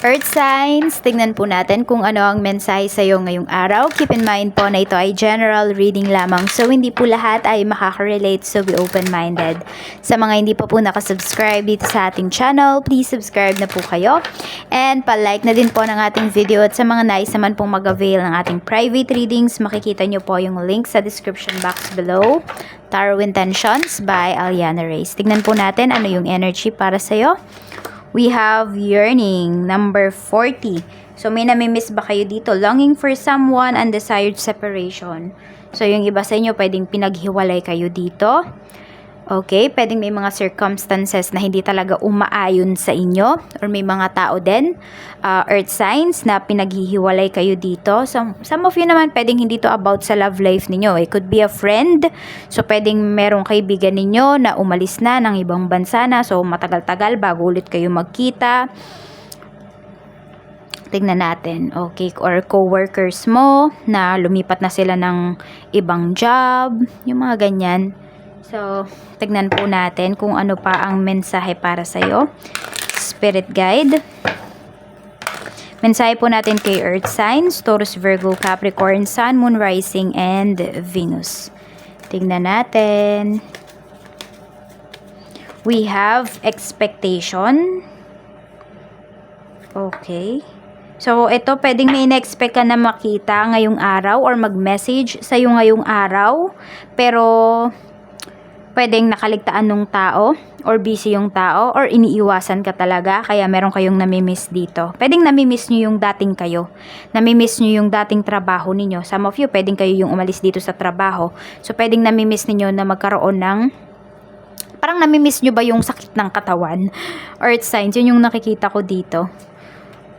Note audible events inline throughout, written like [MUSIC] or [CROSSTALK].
Earth signs, tingnan po natin kung ano ang mensahe sa iyo ngayong araw. Keep in mind po na ito ay general reading lamang. So, hindi po lahat ay makaka-relate. So, be open-minded. Sa mga hindi pa po nakasubscribe dito sa ating channel, please subscribe na po kayo. And pa-like na din po ng ating video. At sa mga nais naman pong mag-avail ng ating private readings, makikita nyo po yung link sa description box below. Tarot Intentions by Aliana Reyes. Tignan po natin ano yung energy para sa'yo. We have yearning, number 40. So, may namimiss ba kayo dito? Longing for someone, undesired separation. So, yung iba sa inyo, pwedeng pinaghiwalay kayo dito. Okay, pwedeng may mga circumstances na hindi talaga umaayon sa inyo or may mga tao din, uh, earth signs na pinaghihiwalay kayo dito. Some, some of you naman pwedeng hindi to about sa love life ninyo. It could be a friend. So pwedeng merong kaibigan ninyo na umalis na ng ibang bansa na. So matagal-tagal bago ulit kayo magkita. Tignan natin. Okay, or co-workers mo na lumipat na sila ng ibang job. Yung mga ganyan. So, tignan po natin kung ano pa ang mensahe para sa'yo. Spirit Guide. Mensahe po natin kay Earth Signs, Taurus, Virgo, Capricorn, Sun, Moon, Rising, and Venus. Tignan natin. We have expectation. Okay. So, ito, pwedeng may in-expect ka na makita ngayong araw or mag-message sa'yo ngayong araw. Pero, pwedeng nakaligtaan ng tao or busy yung tao or iniiwasan ka talaga kaya meron kayong namimiss dito. Pwedeng namimiss nyo yung dating kayo. Namimiss nyo yung dating trabaho ninyo. Some of you, pwedeng kayo yung umalis dito sa trabaho. So, pwedeng namimiss ninyo na magkaroon ng parang namimiss nyo ba yung sakit ng katawan? Earth signs, yun yung nakikita ko dito.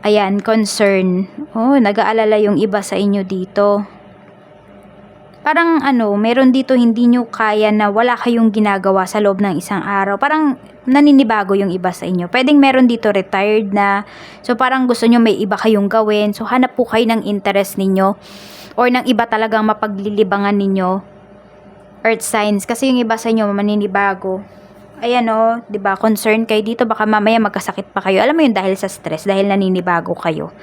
Ayan, concern. Oh, nag-aalala yung iba sa inyo dito parang ano, meron dito hindi nyo kaya na wala kayong ginagawa sa loob ng isang araw. Parang naninibago yung iba sa inyo. Pwedeng meron dito retired na. So parang gusto nyo may iba kayong gawin. So hanap po kayo ng interest ninyo or ng iba talagang mapaglilibangan ninyo. Earth signs. Kasi yung iba sa inyo maninibago. Ayan o, 'di ba? Concern kayo dito baka mamaya magkasakit pa kayo. Alam mo yun dahil sa stress, dahil naninibago kayo.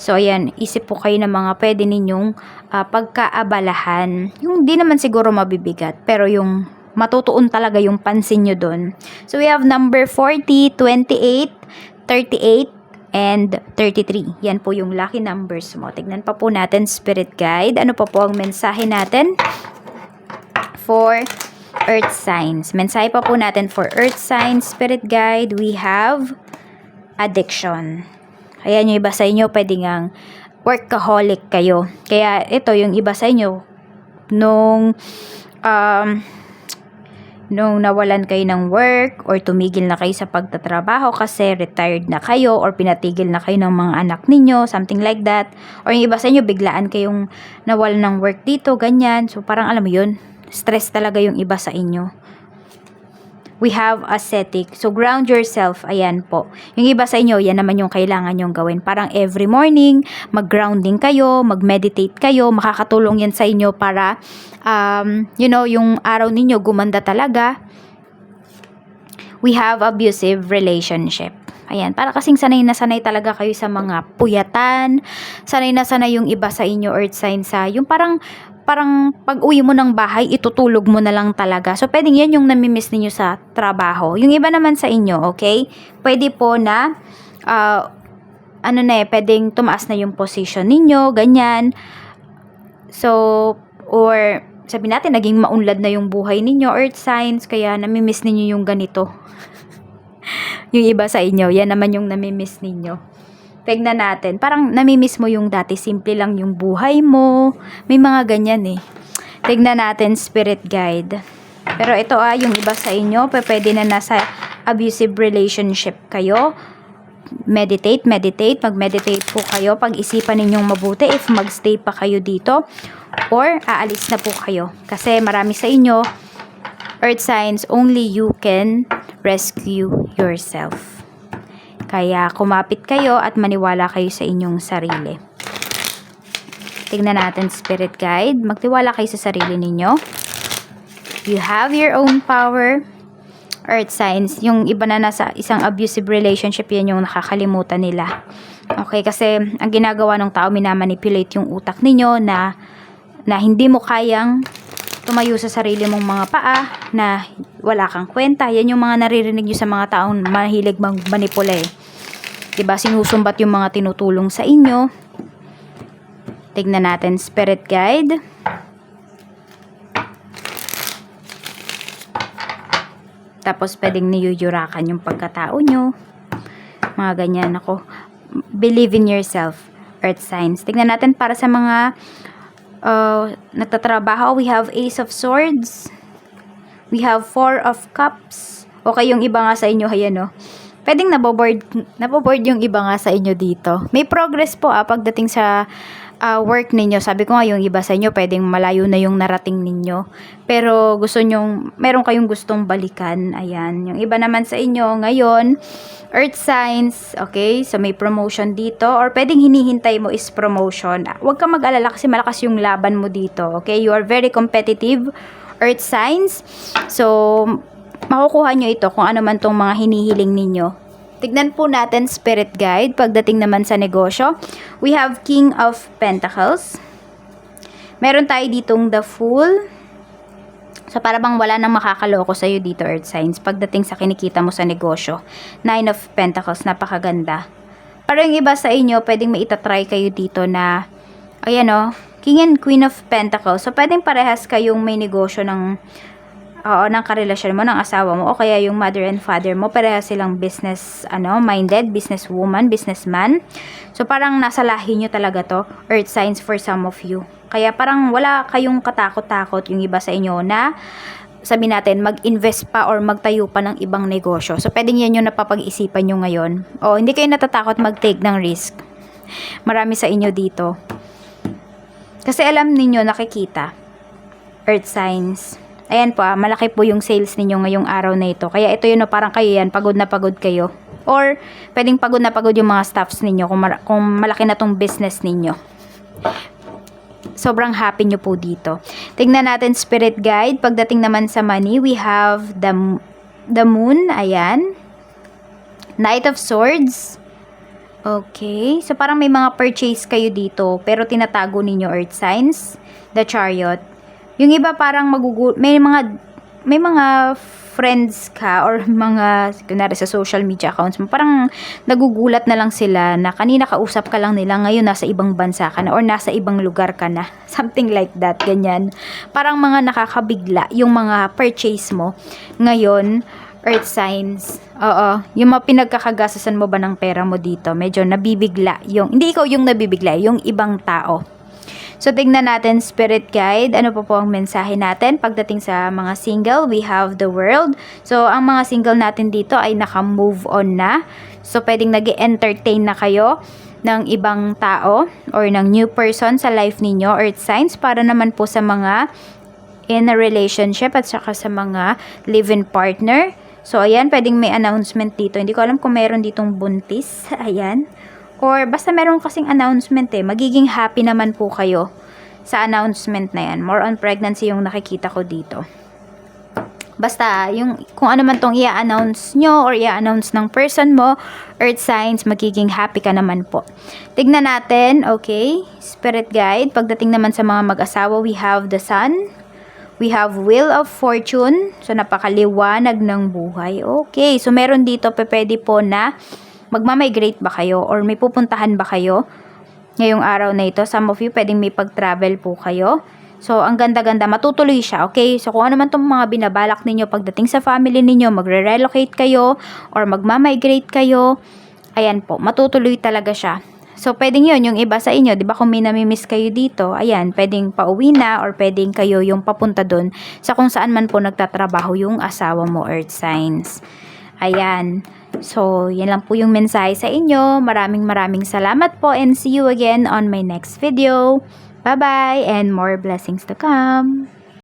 So, ayan, isip po kayo ng mga pwede ninyong uh, pagkaabalahan. Yung di naman siguro mabibigat, pero yung matutuon talaga yung pansin nyo doon. So, we have number 40, 28, 38, and 33. Yan po yung lucky numbers mo. Tignan pa po natin, Spirit Guide. Ano pa po ang mensahe natin? For Earth Signs. Mensahe pa po natin for Earth Signs, Spirit Guide. We have addiction. Ayan yung iba sa inyo, pwede ngang workaholic kayo. Kaya ito yung iba sa inyo, nung um, nung nawalan kayo ng work or tumigil na kayo sa pagtatrabaho kasi retired na kayo or pinatigil na kayo ng mga anak ninyo, something like that. Or yung iba sa inyo, biglaan kayong nawalan ng work dito, ganyan. So parang alam mo yun, stress talaga yung iba sa inyo we have ascetic. So, ground yourself. Ayan po. Yung iba sa inyo, yan naman yung kailangan nyong gawin. Parang every morning, mag-grounding kayo, mag-meditate kayo. Makakatulong yan sa inyo para, um, you know, yung araw ninyo gumanda talaga. We have abusive relationship. Ayan, para kasing sanay na sanay talaga kayo sa mga puyatan. Sanay na sanay yung iba sa inyo earth sign sa yung parang parang pag uwi mo ng bahay, itutulog mo na lang talaga. So, pwedeng yan yung namimiss ninyo sa trabaho. Yung iba naman sa inyo, okay? Pwede po na, uh, ano na eh, pwedeng tumaas na yung position ninyo, ganyan. So, or sabi natin, naging maunlad na yung buhay ninyo, earth signs, kaya namimiss ninyo yung ganito. Yung iba sa inyo, yan naman yung namimiss ninyo. Tignan natin. Parang namimiss mo yung dati. Simple lang yung buhay mo. May mga ganyan eh. Tignan natin, spirit guide. Pero ito ah, yung iba sa inyo, pwede na nasa abusive relationship kayo. Meditate, meditate. Mag-meditate po kayo. Pag-isipan ninyong mabuti if magstay pa kayo dito. Or aalis na po kayo. Kasi marami sa inyo, earth signs, only you can rescue yourself. Kaya kumapit kayo at maniwala kayo sa inyong sarili. Tignan natin spirit guide. Magtiwala kayo sa sarili ninyo. You have your own power. earth signs. Yung iba na nasa isang abusive relationship, yan yung nakakalimutan nila. Okay, kasi ang ginagawa ng tao, minamanipulate yung utak ninyo na, na hindi mo kayang tumayo sa sarili mong mga paa, na wala kang kwenta. Yan yung mga naririnig nyo sa mga taong mahilig mag-manipula eh. Diba, sinusumbat yung mga tinutulong sa inyo. Tignan natin, spirit guide. Tapos, pwedeng niyuyurakan yung pagkatao nyo. Mga ganyan. Ako, believe in yourself. Earth signs. Tignan natin para sa mga uh, nagtatrabaho. We have Ace of Swords. We have Four of Cups. Okay, yung iba nga sa inyo, ayan no. Pwedeng naboboard, naboboard yung iba nga sa inyo dito. May progress po ah, pagdating sa ah, work ninyo. Sabi ko nga yung iba sa inyo, pwedeng malayo na yung narating ninyo. Pero gusto nyong, meron kayong gustong balikan. Ayan. Yung iba naman sa inyo, ngayon, earth signs, okay? So may promotion dito. Or pwedeng hinihintay mo is promotion. Huwag ka mag-alala kasi malakas yung laban mo dito. Okay? You are very competitive. Earth signs. So, makukuha nyo ito kung ano man tong mga hinihiling ninyo. Tignan po natin spirit guide pagdating naman sa negosyo. We have King of Pentacles. Meron tayo ditong the Fool. So para bang wala nang makakaloko sa iyo dito earth signs pagdating sa kinikita mo sa negosyo. Nine of Pentacles, napakaganda. Pero yung iba sa inyo, pwedeng may itatry kayo dito na ayan o, King and Queen of Pentacles. So pwedeng parehas kayong may negosyo ng oo, ng karelasyon mo, ng asawa mo, o kaya yung mother and father mo, pareha silang business, ano, minded, business woman, businessman. So, parang nasa lahi nyo talaga to, earth signs for some of you. Kaya parang wala kayong katakot-takot yung iba sa inyo na sabi natin, mag-invest pa or magtayo pa ng ibang negosyo. So, pwedeng yan yung napapag-isipan nyo ngayon. O, hindi kayo natatakot mag-take ng risk. Marami sa inyo dito. Kasi alam ninyo, nakikita. Earth signs. Ayan po, ah, malaki po yung sales ninyo ngayong araw na ito. Kaya ito yun, no, parang kayo yan, pagod na pagod kayo. Or, pwedeng pagod na pagod yung mga staffs ninyo kung, mar- kung malaki na tong business ninyo. Sobrang happy nyo po dito. Tingnan natin spirit guide. Pagdating naman sa money, we have the, the moon. Ayan. Knight of Swords. Okay. So, parang may mga purchase kayo dito, pero tinatago ninyo earth signs. The chariot. Yung iba parang magugu... May mga... May mga friends ka or [LAUGHS] mga, kunwari sa social media accounts mo, parang nagugulat na lang sila na kanina kausap ka lang nila, ngayon nasa ibang bansa ka na or nasa ibang lugar ka na. [LAUGHS] Something like that, ganyan. Parang mga nakakabigla yung mga purchase mo. Ngayon, earth signs. Oo. Yung mga pinagkakagasasan mo ba ng pera mo dito, medyo nabibigla. Yung, hindi ikaw yung nabibigla, yung ibang tao. So, tignan natin spirit guide. Ano po po ang mensahe natin? Pagdating sa mga single, we have the world. So, ang mga single natin dito ay naka-move on na. So, pwedeng nag entertain na kayo ng ibang tao or ng new person sa life ninyo, earth signs, para naman po sa mga in a relationship at saka sa mga live-in partner. So, ayan, pwedeng may announcement dito. Hindi ko alam kung meron ditong buntis. Ayan. Or basta meron kasing announcement eh. Magiging happy naman po kayo sa announcement na yan. More on pregnancy yung nakikita ko dito. Basta, yung, kung ano man tong i-announce nyo or i-announce ng person mo, earth signs, magiging happy ka naman po. Tignan natin, okay, spirit guide. Pagdating naman sa mga mag-asawa, we have the sun. We have Wheel of Fortune. So, napakaliwanag ng buhay. Okay, so meron dito, pwede po na magmamigrate ba kayo or may pupuntahan ba kayo ngayong araw na ito. Some of you, pwedeng may pag-travel po kayo. So, ang ganda-ganda, matutuloy siya, okay? So, kung ano man itong mga binabalak ninyo pagdating sa family ninyo, magre-relocate kayo or magmamigrate kayo, ayan po, matutuloy talaga siya. So, pwedeng yun, yung iba sa inyo, di ba kung may namimiss kayo dito, ayan, pwedeng pauwi na or pwedeng kayo yung papunta dun sa kung saan man po nagtatrabaho yung asawa mo, earth signs. Ayan. So, yan lang po yung mensahe sa inyo. Maraming maraming salamat po and see you again on my next video. Bye-bye and more blessings to come.